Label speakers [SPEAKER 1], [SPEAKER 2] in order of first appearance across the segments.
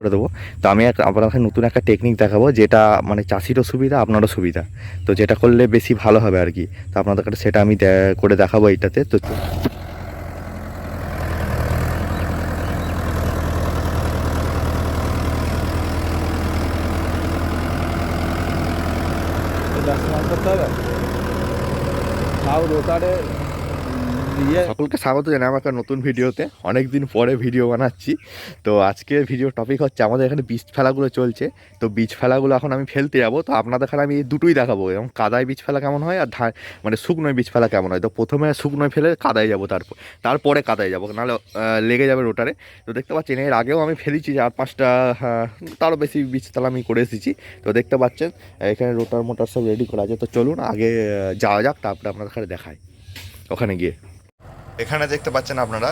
[SPEAKER 1] করে দেবো। তো আমি এক আপনাকে নতুন একটা টেকনিক দেখাবো, যেটা মানে চাষিরও সুবিধা, আপনারও সুবিধা। তো যেটা করলে বেশি ভালো হবে আর কি। তো আপনাদের কাছে সেটা আমি করে দেখাবো এইটাতে। তো
[SPEAKER 2] রোটারে
[SPEAKER 1] সকলকে স্বাগত জানাই আমার একটা নতুন ভিডিওতে। অনেক দিন পরে ভিডিও বানাচ্ছি। তো আজকের ভিডিও টপিক হচ্ছে আমাদের এখানে বীজ ফেলাগুলো চলছে। তো বীজ ফেলাগুলো এখন আমি ফেলতে যাব। তো আপনাদের এখানে আমি দুটোই দেখাবো। এবং কাদায় বীজ ফেলা কেমন হয় আর ধান মানে শুকনোয় বীজ ফেলা কেমন হয়। তো প্রথমে শুকনোয় ফেলে কাদায় যাব তারপর। তারপরে কাদায় যাব। নাহলে লেগে যাবে রোটারে। তো দেখতে পাচ্ছেন, এর আগেও আমি ফেলেছি চার পাঁচটা তারও বেশি বীজ তালা আমি করে এসেছি। তো দেখতে পাচ্ছেন, এখানে রোটার মোটার সব রেডি করা আছে। তো চলুন আগে যাওয়া যাক, তারপরে আপনাদের এখানে দেখায় ওখানে গিয়ে। এখানে দেখতে পাচ্ছেন আপনারা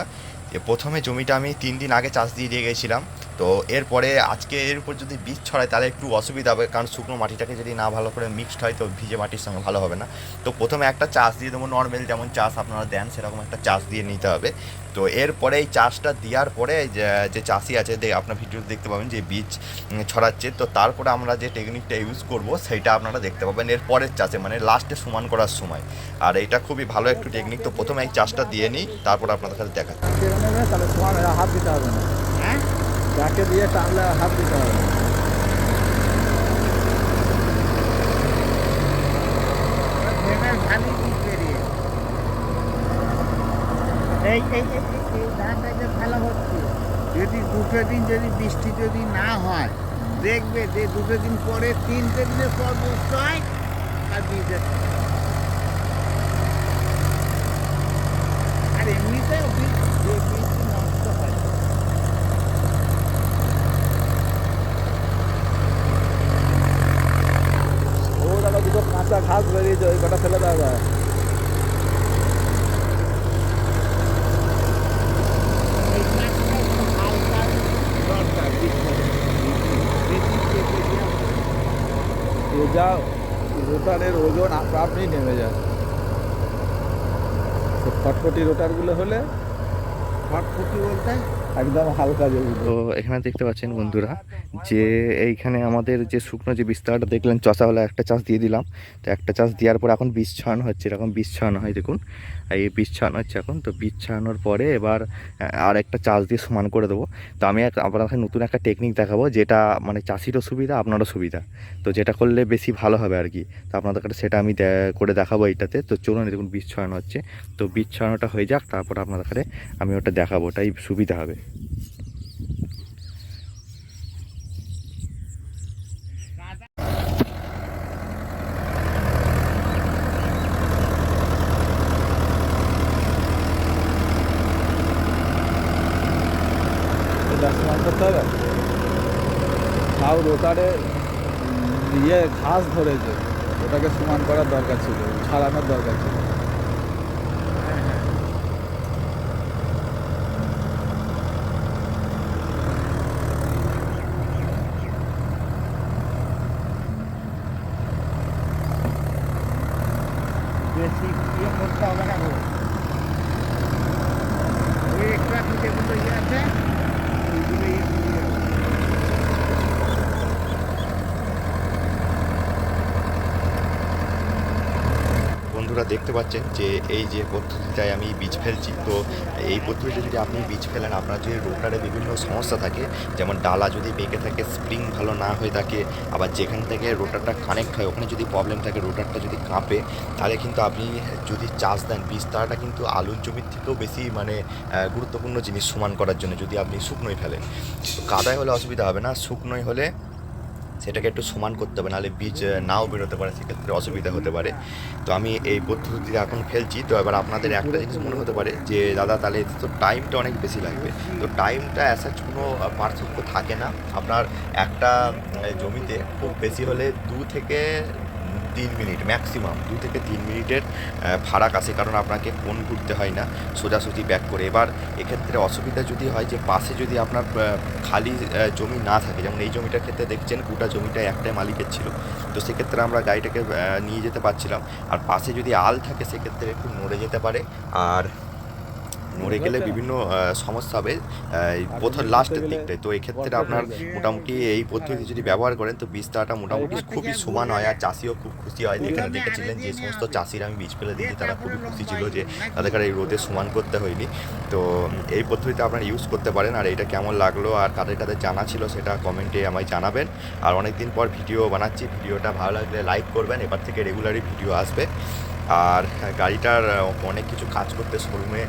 [SPEAKER 1] যে প্রথমে জমিটা আমি তিন দিন আগে চাষ দিয়ে দিয়ে গেছিলাম। তো এরপরে আজকে এর উপর যদি বীজ ছড়ায় তাহলে একটু অসুবিধা হবে কারণ শুকনো মাটিটাকে যদি না ভালো করে মিক্সড হয় তো ভিজে মাটির সঙ্গে ভালো হবে না। তো প্রথমে একটা চাষ দিয়ে দেবো নর্মাল যেমন চাষ আপনারা দেন সেরকম একটা চাষ দিয়ে নিতে হবে। তো এরপরে এই চাষটা দেওয়ার পরে যে- যে চাষি আছে দে- আপনার ভিডিও দেখতে পাবেন যে বীজ ছড়াচ্ছে। তো তারপরে আমরা যে টেকনিকটা ইউজ করব সেইটা আপনারা দেখতে পাবেন এর পরের চাষে মানে লাস্টে সমান করার সময়। আর এটা খুবই ভালো একটু টেকনিক তো প্রথমে এই চাষটা দিয়ে নিই তারপর আপনাদের কাছে দেখা
[SPEAKER 2] তাহলে হাত দিতে হবে না। হ্যাঁ? যাকে দিয়ে টানলে হাত দিতে হবে
[SPEAKER 3] এই এই এই ফেলা হচ্ছে। যদি দুটো দিন যদি বৃষ্টি যদি না হয়, দেখবে যে দুটো দিন পরে তিনটে দিনের পর বসতে হয়, আর বীজের আর এমনিতেও বীজ যে বীজ নষ্ট হয়
[SPEAKER 2] ও দাদা দুটো কাঁচা ঘাস বেরিয়েছে ওই কটা ফেলে দেওয়া যায়। যা, রোটারের ওজন আপনা নেমে যায় ফটফটি রোটারগুলো হলে
[SPEAKER 3] ফটফটি বলতে
[SPEAKER 2] একদম হালকা যেগুলো
[SPEAKER 1] তো এখানে দেখতে পাচ্ছেন বন্ধুরা যে এইখানে আমাদের যে শুকনো যে বিস্তারটা দেখলেন চষাওয়ালা একটা চাষ দিয়ে দিলাম। তো একটা চাষ দেওয়ার পর এখন বীজ ছড়ানো হচ্ছে, এরকম বীজ ছড়ানো হয়, দেখুন। এই বীজ ছড়ানো হচ্ছে এখন, তো বীজ ছড়ানোর পরে এবার আর একটা চাষ দিয়ে সমান করে দেবো। তো আমি এক আপনাকে নতুন একটা টেকনিক দেখাবো, যেটা মানে চাষিরও সুবিধা আপনারও সুবিধা। তো যেটা করলে বেশি ভালো হবে আর কি। তো আপনাদের কাছে সেটা আমি করে দেখাবো এইটাতে। তো চলুন দেখুন বীজ ছড়ানো হচ্ছে। তো বীজ ছড়ানোটা হয়ে যাক, তারপর আপনাদের কাছে আমি ওটা দেখাবো, ওটাই সুবিধা হবে।
[SPEAKER 2] করতে হবে তাও রোটারে ইয়ে ঘাস ধরেছে। ওটাকে সমান করার দরকার ছিল, ছাড়ানোর দরকার ছিল।
[SPEAKER 3] বেশি ইয়ে করতে হবে না গো। ওই ওইগুলো ইয়ে করে দেবো।
[SPEAKER 1] বন্ধুরা দেখতে পাচ্ছেন যে এই যে পদ্ধতিটায় আমি বীজ ফেলছি, তো এই পদ্ধতিতে যদি আপনি বীজ ফেলেন, আপনার যদি রোটারে বিভিন্ন সমস্যা থাকে, যেমন ডালা যদি বেঁকে থাকে, স্প্রিং ভালো না হয়ে থাকে, আবার যেখান থেকে রোটারটা কানেক্ট হয়, ওখানে যদি প্রবলেম থাকে, রোটারটা যদি কাঁপে, তাহলে কিন্তু আপনি যদি চাষ দেন, বীজ তারাটা কিন্তু আলুর জমির থেকেও বেশি মানে গুরুত্বপূর্ণ জিনিস সমান করার জন্য যদি আপনি শুকনোই ফেলেন। কাদায় হলে অসুবিধা হবে না, শুকনোই হলে সেটাকে একটু সমান করতে হবে, নাহলে বীজ নাও বেরোতে পারে, সেক্ষেত্রে অসুবিধা হতে পারে। তো আমি এই পদ্ধতিতে এখন ফেলছি। তো এবার আপনাদের একটা জিনিস মনে হতে পারে যে, দাদা, তাহলে তো টাইমটা অনেক বেশি লাগবে। তো টাইমটা অ্যাসাচ কোনো পার্থক্য থাকে না। আপনার একটা জমিতে খুব বেশি হলে দু থেকে তিন মিনিট ম্যাক্সিমাম দু থেকে তিন মিনিটের ফারাক আসে কারণ আপনাকে কোন ঘুরতে হয় না, সোজাসুজি ব্যাক করে। এবার এক্ষেত্রে অসুবিধা যদি হয় যে, পাশে যদি আপনার খালি জমি না থাকে, যেমন এই জমিটার ক্ষেত্রে দেখছেন গোটা জমিটা একটাই মালিকের ছিল, তো সেক্ষেত্রে আমরা গাড়িটাকে নিয়ে যেতে পারছিলাম। আর পাশে যদি আল থাকে, সেক্ষেত্রে একটু নড়ে যেতে পারে। আর মরে গেলে বিভিন্ন সমস্যা হবে প্রথম লাস্টের দিকটায়। তো এক্ষেত্রে আপনার মোটামুটি এই পদ্ধতি যদি ব্যবহার করেন তো বীজটাটা মোটামুটি খুবই সমান হয় আর চাষিও খুব খুশি হয়। এখানে দেখেছিলেন যে সমস্ত চাষিরা আমি বীজ ফেলে দিয়েছি তারা খুবই খুশি ছিল যে তাদের এই রোদে সমান করতে হয়নি। তো এই পদ্ধতিতে আপনারা ইউজ করতে পারেন আর এটা কেমন লাগল আর কাদের কাদের জানা ছিল সেটা কমেন্টে আমায় জানাবেন। আর অনেক দিন পর ভিডিও বানাচ্ছি ভিডিওটা ভালো লাগলে লাইক করবেন এবার থেকে রেগুলারই ভিডিও আসবে। আর গাড়িটার অনেক কিছু কাজ করতে শোরুমে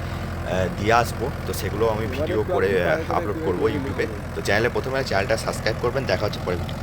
[SPEAKER 1] দিয়ে আসব। তো সেগুলো আমি ভিডিও করে আপলোড করব ইউটিউবে তো চ্যানেলে প্রথমে চ্যানেলটা সাবস্ক্রাইব করবেন, দেখা হচ্ছে পরে ভিডিও